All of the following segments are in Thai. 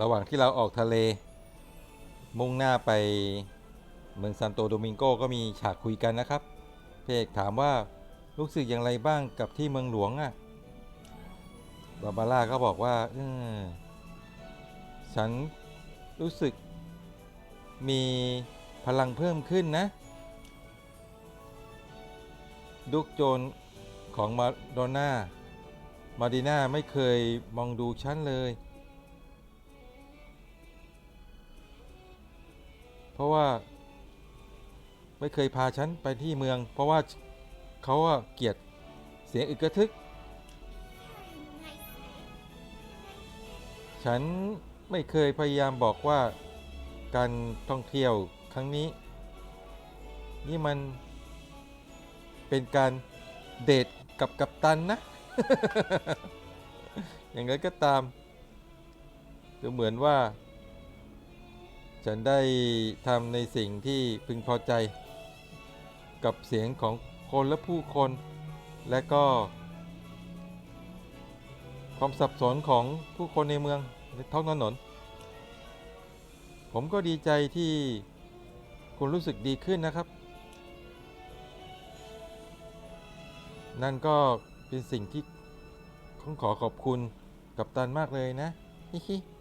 ระหว่างที่เราออกทะเล มุ่งหน้าไปเมืองซานโตโดมิงโกก็มีฉากคุยกันนะครับพเอกถามว่ารู้สึกอย่างไรบ้างกับที่เมืองหลวงอะ่ะ บาบาร่าก็บอกว่าออฉันรู้สึกมีพลังเพิ่มขึ้นนะ ดุกโจรของมาโดน่า มาดีน่าไม่เคยมองดูฉันเลย เพราะว่า ไม่เคยพาฉันไปที่เมือง เพราะว่าเขาเกลียดเสียงอึกกระทึก ฉันไม่เคยพยายามบอกว่าการท่องเที่ยวครั้งนี้ นี่มันเป็นการเดทกับกัปตันนะ อย่างไรก็ตามดูเหมือนว่า ฉันได้ทำในสิ่งที่พึงพอใจ กับเสียงของคนและผู้คน และก็ ความสับสนของผู้คนในเมืองในท้องถนน ผมก็ดีใจที่คุณรู้สึกดีขึ้นนะครับ นั่นก็เป็นสิ่งที่ผมขอขอบคุณกับตันมากเลยนะฮิฮิ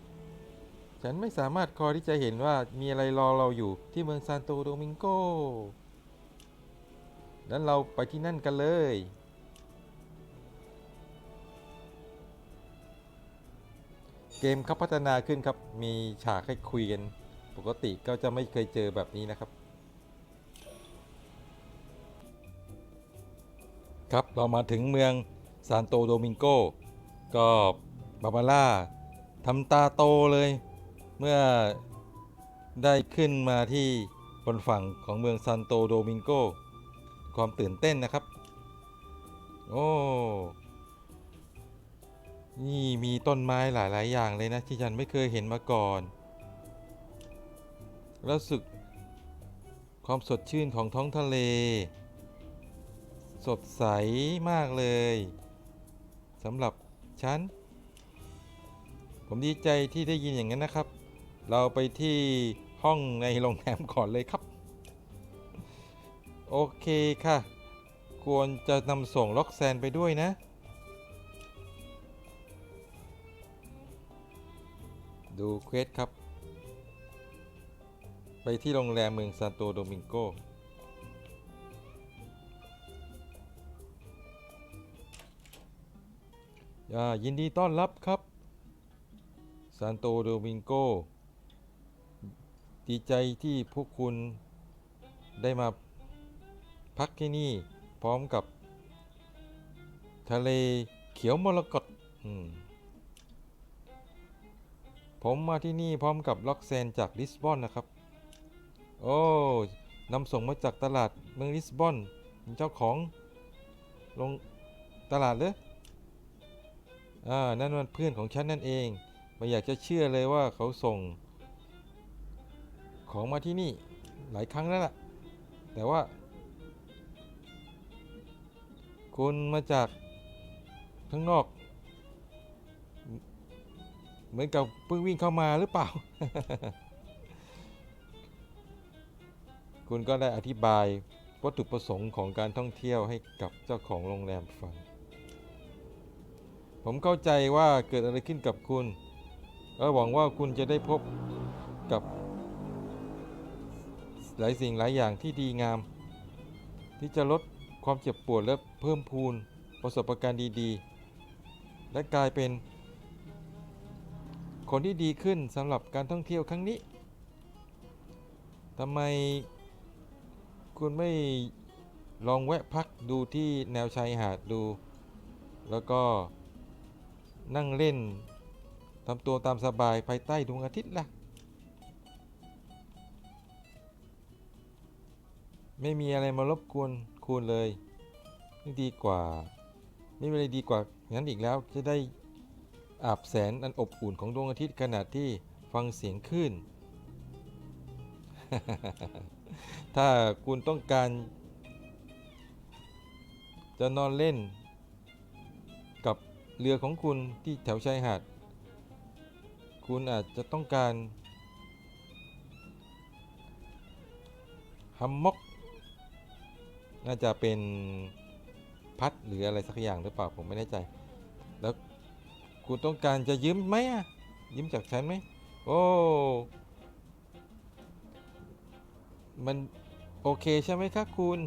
ฉันไม่สามารถคอยที่จะเห็นว่ามีอะไรรอเราอยู่ที่เมืองซานโตโดมิงโกนั้นเราไปที่นั่นกันเลย เกมเขาพัฒนาขึ้นครับ มีฉากให้คุยกัน ปกติก็จะไม่เคยเจอแบบนี้นะครับ ครับเรามาถึงเมืองซานโตโดมิงโก ก็บาบาร่าทำตาโตเลย เมื่อได้ขึ้นมาที่บนฝั่งของเมืองซานโตโดมิงโก ความตื่นเต้นนะครับ โอ้ นี่มีต้นไม้หลาย ๆ อย่างเลยนะที่ฉันไม่เคยเห็นมาก่อนรู้สึกความสดชื่นของท้องทะเล สดใสมากเลยสำหรับฉัน ผมดีใจที่ได้ยินอย่างนั้นนะครับ เราไปที่ห้องในโรงแรมก่อนเลยครับ โอเคค่ะ ควรจะนำส่งล็อกแซนไปด้วยนะ ดูเควสครับ ไปที่โรงแรมเมืองซานโตโดมิงโกยินดีต้อนรับครับซานโตโดมิงโก ดีใจที่พวกคุณได้มาพักที่นี่พร้อมกับ ทะเลเขียวมรกตผมมาที่นี่พร้อมกับล็อกแซนจากลิสบอนนะครับ โอ้นำส่งมาจากตลาดเมืองลิสบอน เจ้าของลงตลาดเลยอ่า นั่นมันเพื่อนของฉันนั่นเอง ไม่อยากจะเชื่อเลยว่าเขาส่ง ของมาที่นี่หลายครั้งแล้วล่ะ แต่ว่าคุณมาจากข้างนอก เหมือนกับเพิ่งวิ่งเข้ามาหรือเปล่า คุณก็ได้อธิบายวัตถุประสงค์ของการท่องเที่ยวให้กับเจ้าของโรงแรมฟัง ผมเข้าใจว่าเกิดอะไรขึ้นกับคุณและหวังว่าคุณจะได้พบกับ หลายสิ่งหลายอย่างที่ดีงาม ที่จะลดความเจ็บปวดและเพิ่มพูนประสบการณ์ดีๆ และกลายเป็น คนที่ดีขึ้นสำหรับการท่องเที่ยวครั้งนี้ทำไมคุณไม่ลองแวะพักดูที่แนวชายหาดดู แล้วก็นั่งเล่นทำตัวตามสบายภายใต้ดวงอาทิตย์ล่ะ ไม่มีอะไรมารบกวนคุณเลยนี่ดีกว่าไม่มีอะไรดีกว่างั้นอีกแล้วจะได้อาบแสนอันอบอุ่นของดวงอาทิตย์ขณะที่ฟังเสียงคลื่น ถ้าคุณต้องการ จะนอนเล่น กับเรือของคุณที่แถวชายหาด คุณอาจจะต้องการฮัมม็อก น่าจะเป็นพัดหรืออะไรสักอย่างหรือเปล่าผมไม่แน่ใจ แล้วคุณต้องการจะยืมไหมอะยืมจากฉันไหมโอ้มันโอเคใช่ไหมครับคุณ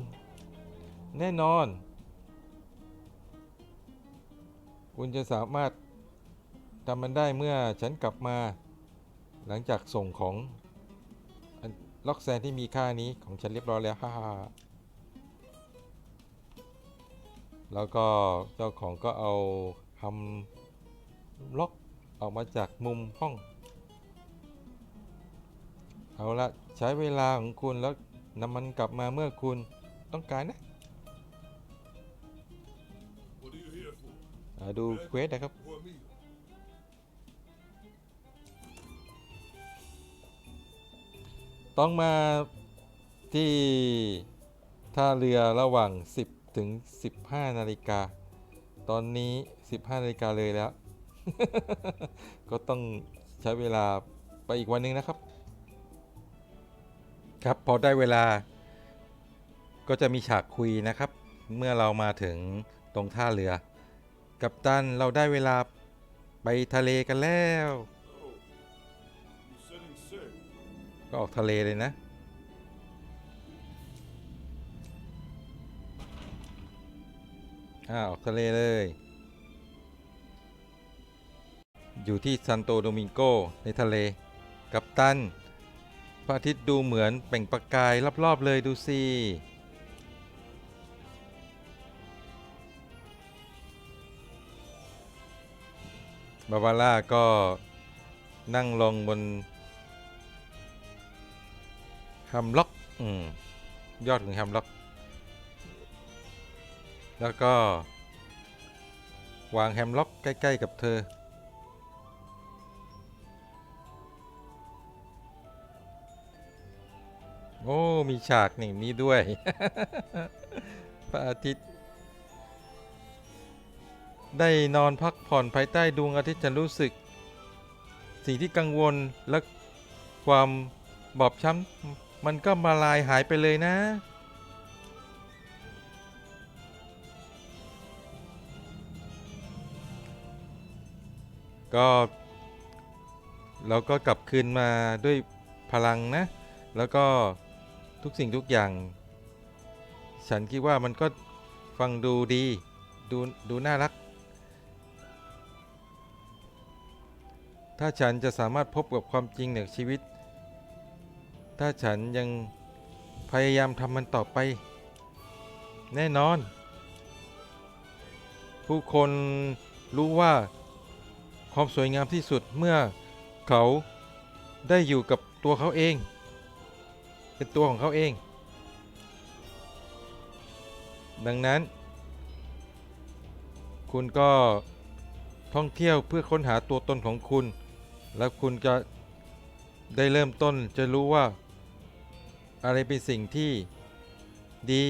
แน่นอน คุณจะสามารถทำมันได้เมื่อฉันกลับมา หลังจากส่งของล็อกแซนที่มีค่านี้ของฉันเรียบร้อยแล้วฮ่าฮ่า แล้วก็เจ้าของก็เอาทำล็อกออกมาจากมุมห้อง เอาละใช้เวลาของคุณแล้วนำมันกลับมาเมื่อคุณต้องการนะดูเควสนะครับต้องมาที่ท่าเรือระหว่าง 10 ถึง 15 นาฬิกา ตอนนี้ 15 นาฬิกาเลยแล้ว ก็ต้องใช้เวลาไปอีกวันหนึ่งนะครับ ครับพอได้เวลา ก็จะมีฉากคุยนะครับ เมื่อเรามาถึงตรงท่าเรือ กับตันเราได้เวลาไปทะเลกันแล้ว Oh, ก็ออกทะเลเลยนะ อ่าออกทะเลเลย อยู่ที่ซันโตโดมิงโก ในทะเล กับตัน พระอาทิตย์ดูเหมือนเปล่งประกายรอบๆเลยดูสิบาบาร่าก็นั่งลงบนแฮมล็อก อืม ยอดของแฮมล็อก แล้วก็ วางแฮมล็อกใกล้ ๆ กับเธอ โอ้ มีฉากหนึ่งนี้ด้วย พระอาทิตย์ ได้นอนพักผ่อนภายใต้ดวงอาทิตย์ฉันรู้สึก สิ่งที่กังวลและความบอบช้ำมันก็มาลายหายไปเลยนะ ก็เราก็กลับคืนมาด้วยพลังนะ แล้วก็ทุกสิ่งทุกอย่าง ฉันคิดว่ามันก็ฟังดูดี ดูดูน่ารัก ถ้าฉันจะสามารถพบกับความจริงในชีวิต ถ้าฉันยังพยายามทำมันต่อไป แน่นอน ผู้คนรู้ว่า ความสวยงามที่สุดเมื่อเขาได้อยู่กับตัวเขาเอง เป็นตัวของเขาเอง ดังนั้น คุณก็ท่องเที่ยวเพื่อค้นหาตัวตนของคุณ แล้วคุณจะได้เริ่มต้นจะรู้ว่า อะไรเป็นสิ่งที่ดี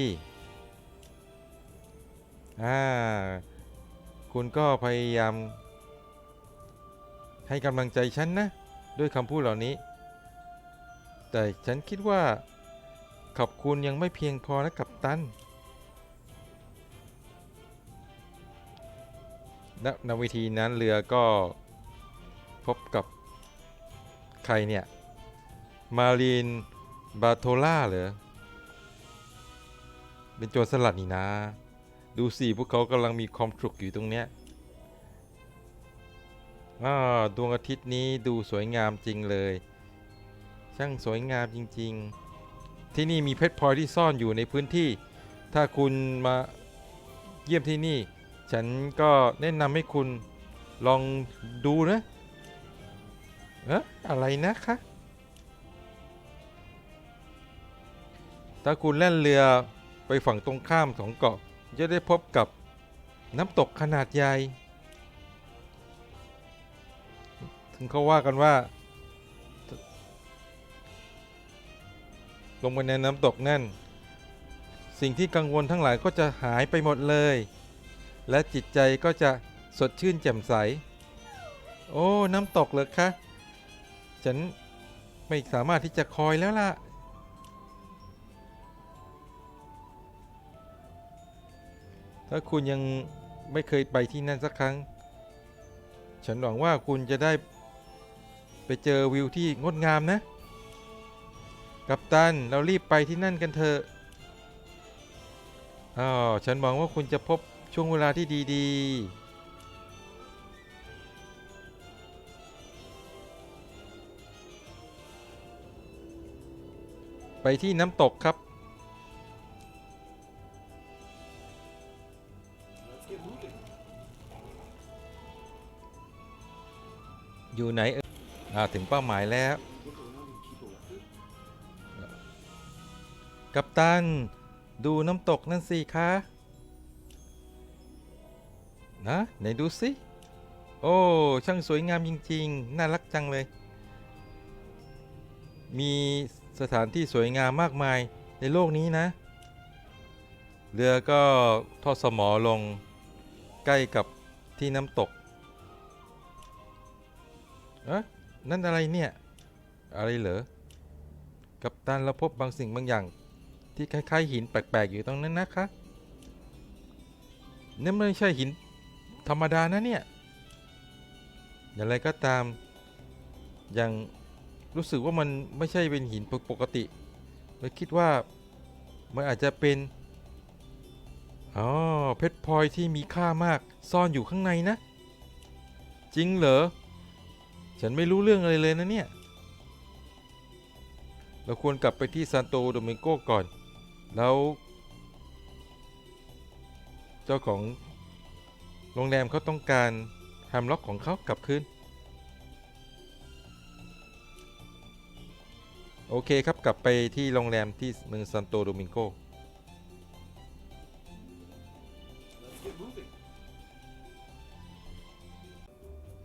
อ่าคุณก็พยายาม ให้กำลังใจฉันนะ ด้วยคำพูดเหล่านี้ แต่ฉันคิดว่า ขอบคุณยังไม่เพียงพอนะกับตันณณวิธีนั้นเรือก็พบกับใครเนี่ย มารีน บาโทล่าเหรอ เป็นโจรสลัดนี่นะ ดูสิพวกเขากำลังมีความสุขอยู่ตรงเนี้ย อ่าดวงอาทิตย์นี้ดูสวยงามจริงเลย ช่างสวยงามจริง ๆ ที่นี่มีเพชรพลอยที่ซ่อนอยู่ในพื้นที่ ถ้าคุณมาเยี่ยมที่นี่ ฉันก็แนะนำให้คุณลองดูนะเอ๊ะอะไรนะคะถ้าคุณแล่นเรือไปฝั่งตรงข้ามของเกาะ จะได้พบกับน้ำตกขนาดใหญ่ เขาว่ากันว่า ลงไปในน้ำตกนั่น สิ่งที่กังวลทั้งหลายก็จะหายไปหมดเลย และจิตใจก็จะสดชื่นแจ่มใส โอ้ น้ำตกเหรอคะ ฉันไม่สามารถที่จะคอยแล้วล่ะถ้าคุณยังไม่เคยไปที่นั่นสักครั้ง ฉันหวังว่าคุณจะได้ ไปเจอวิวที่งดงามนะ กัปตัน เรารีบไปที่นั่นกันเถอะอ้าวฉันหวังว่าคุณจะพบช่วงเวลาที่ดีๆไปที่น้ำตกครับ อยู่ไหนเถึงเป้าหมายแล้ว กัปตัน ดูน้ำตกนั่นสิคะนะไหนดูสิ โอ้ ช่างสวยงามจริง ๆ น่ารักจังเลย มีสถานที่สวยงามมากมายในโลกนี้นะ เรือก็ทอดสมอลงใกล้กับที่น้ำตก เอ๊ะ นั่นอะไรเนี่ย อะไรเหรอ กัปตันเราพบบางสิ่งบางอย่าง ที่คล้ายๆหินแปลกๆอยู่ตรงนั้นนะคะนี่ไม่ใช่หินธรรมดานะเนี่ย อย่างไรก็ตาม ยังรู้สึกว่ามันไม่ใช่เป็นหินปกติเลยคิดว่ามันอาจจะเป็น อ๋อ เพชรพลอยที่มีค่ามากซ่อนอยู่ข้างในนะ จริงเหรอ ฉันไม่รู้เรื่องอะไรเลยนะเนี่ย เราควรกลับไปที่ซานโตโดมิงโกก่อน แล้ว เจ้าของโรงแรมเขาต้องการแฮมล็อกของเขากลับคืน โอเคครับกลับไปที่โรงแรมที่เมืองซานโตโดมิงโก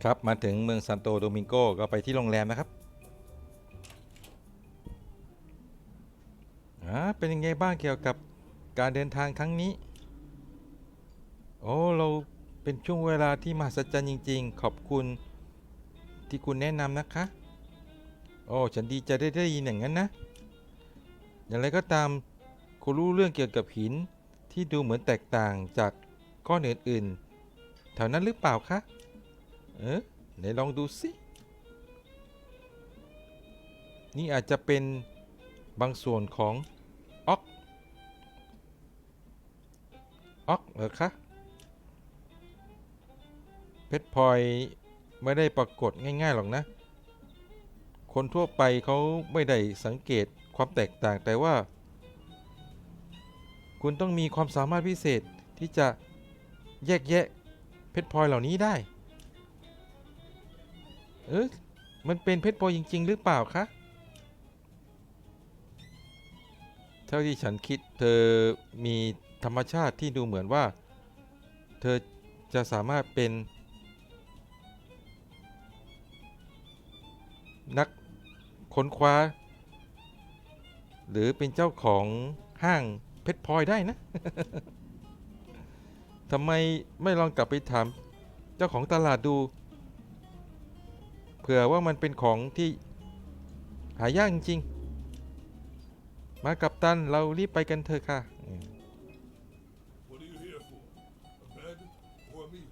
ครับมาถึงเมืองซานโตโดมิงโกก็ไปที่โรงแรมนะครับอ่าเป็นยังไงบ้างเกี่ยวกับการเดินทางครั้งนี้ โอ้เราเป็นช่วงเวลาที่มหัศจรรย์จริง ๆ ขอบคุณที่คุณแนะนำนะคะ โอ้ฉันดีใจได้ได้ยินอย่างนั้นนะ อย่างไรก็ตามคุณรู้เรื่องเกี่ยวกับหินที่ดูเหมือนแตกต่างจากก้อนอื่นๆแถวนั้นหรือเปล่าคะ เออไหนลองดูสินี่อาจจะเป็นบางส่วนของออกออกเหรอคะเพชรพลอยไม่ได้ปรากฏง่าย ๆ หรอกนะ คนทั่วไปเขาไม่ได้สังเกตความแตกต่างแต่ว่า คุณต้องมีความสามารถพิเศษที่จะแยกแยะเพชรพลอยเหล่านี้ได้ เออมันเป็นเพชรพลอยจริง ๆ หรือเปล่าคะ เท่าที่ฉันคิดเธอมีธรรมชาติที่ดูเหมือนว่า เธอจะสามารถเป็น นักค้นคว้า หรือเป็นเจ้าของห้างเพชรพลอยได้นะทำไมไม่ลองกลับไปถาม เจ้าของตลาดดู เผื่อว่ามันเป็นของที่หายากจริง มากับตันเรารีบไปกันเถอะค่ะอืม What are you here for? A bed or a meal?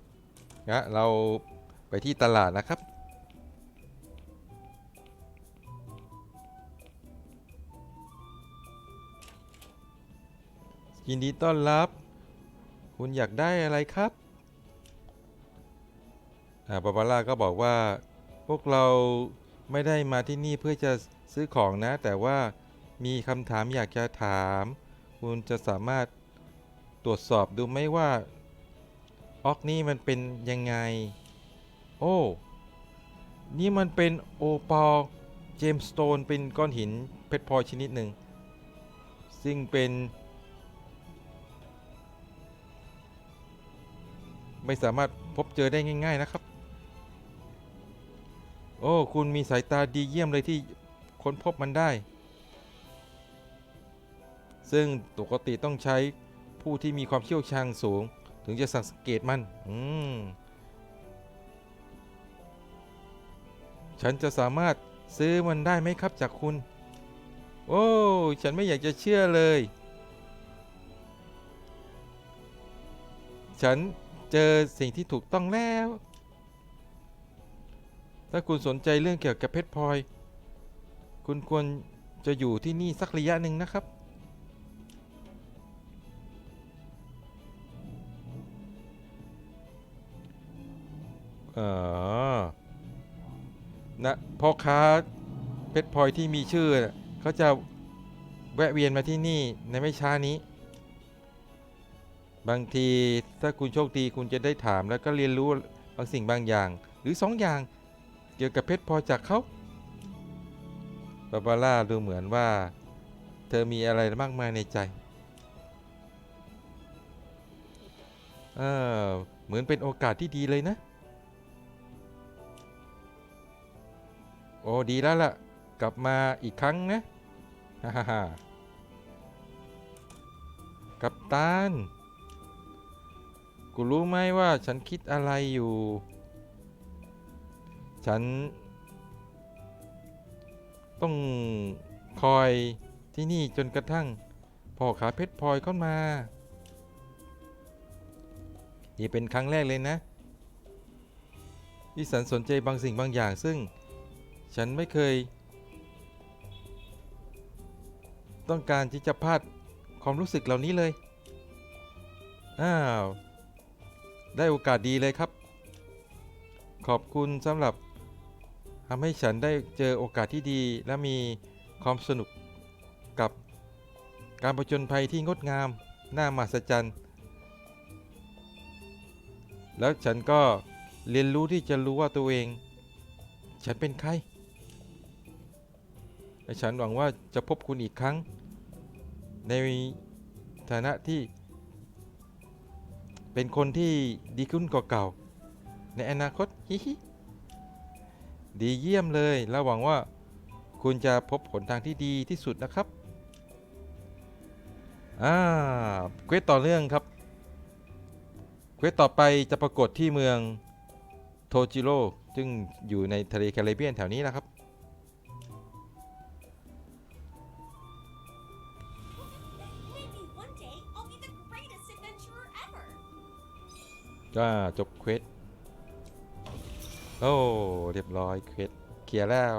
งั้นเราไปที่ตลาดนะครับ ยินดีต้อนรับ คุณอยากได้อะไรครับ อ่าบาบาร่าก็บอกว่า พวกเราไม่ได้มาที่นี่เพื่อจะซื้อของนะ แต่ว่ามีคำถามอยากจะถาม คุณจะสามารถตรวจสอบดูไหมว่าออกนี่มันเป็นยังไง โอ้ นี่มันเป็นโอปอลเจมสโตนเป็นก้อนหินเพชรพลอยชนิดหนึ่ง ซึ่งเป็น ไม่สามารถพบเจอได้ง่าย ๆนะครับ โอ้ คุณมีสายตาดีเยี่ยมเลยที่ค้นพบมันได้ ซึ่งปกติต้องใช้ผู้ที่มีความเชี่ยวชาญสูง ถึงจะสังเกตมัน อืม ฉันจะสามารถซื้อมันได้ไหมครับจากคุณ โอ้ ฉันไม่อยากจะเชื่อเลย ฉันเจอสิ่งที่ถูกต้องแล้ว ถ้าคุณสนใจเรื่องเกี่ยวกับเพชรพลอย คุณควรจะอยู่ที่นี่สักระยะหนึ่งนะครับ เออนะพ่อค้าเพชรพลอยที่มีชื่อเขาจะแวะเวียนมาที่นี่ในไม่ช้านี้ บางทีถ้าคุณโชคดีคุณจะได้ถามแล้วก็เรียนรู้บางสิ่งบางอย่าง หรือสองอย่าง เกี่ยวกับเพชรพลอยจากเขาบาบาร่าดูเหมือนว่า เธอมีอะไรมากมายในใจเออเหมือนเป็นโอกาสที่ดีเลยนะ โอ้ดีแล้วล่ะ กลับมาอีกครั้งนะฮ่าฮ่ากัปตัน กูรู้ไหมว่าฉันคิดอะไรอยู่ ฉัน ต้องคอยที่นี่จนกระทั่งพ่อขาเพชรพลอยเข้ามา นี่เป็นครั้งแรกเลยนะที่ฉันสนใจบางสิ่งบางอย่างซึ่งฉันไม่เคย ต้องการที่จะพลาดความรู้สึกเหล่านี้เลย อ้าว ได้โอกาสดีเลยครับ ขอบคุณสำหรับ ทำให้ฉันได้เจอโอกาสที่ดี และมีความสนุกกับการประจนภัยที่งดงาม น่ามหัศจรรย์ แล้วฉันก็เรียนรู้ที่จะรู้ว่าตัวเอง ฉันเป็นใครและฉันหวังว่าจะพบคุณอีกครั้ง ในฐานะที่ เป็นคนที่ดีขึ้นกว่าเก่า ในอนาคตฮิฮิ ดีเยี่ยมเลยแล้วหวังว่าคุณจะพบผลทางที่ดีที่สุดนะครับ อ่าเควสต่อเนื่องครับ เควสต่อไปจะปรากฏที่เมืองโทจิโร่ซึ่งอยู่ในทะเลแคริบเบียนแถวนี้นะครับ Maybe one day I'll be the greatest adventurer ever. ก็จบเควส โอ้ เรียบร้อยเควสเคลียร์แล้ว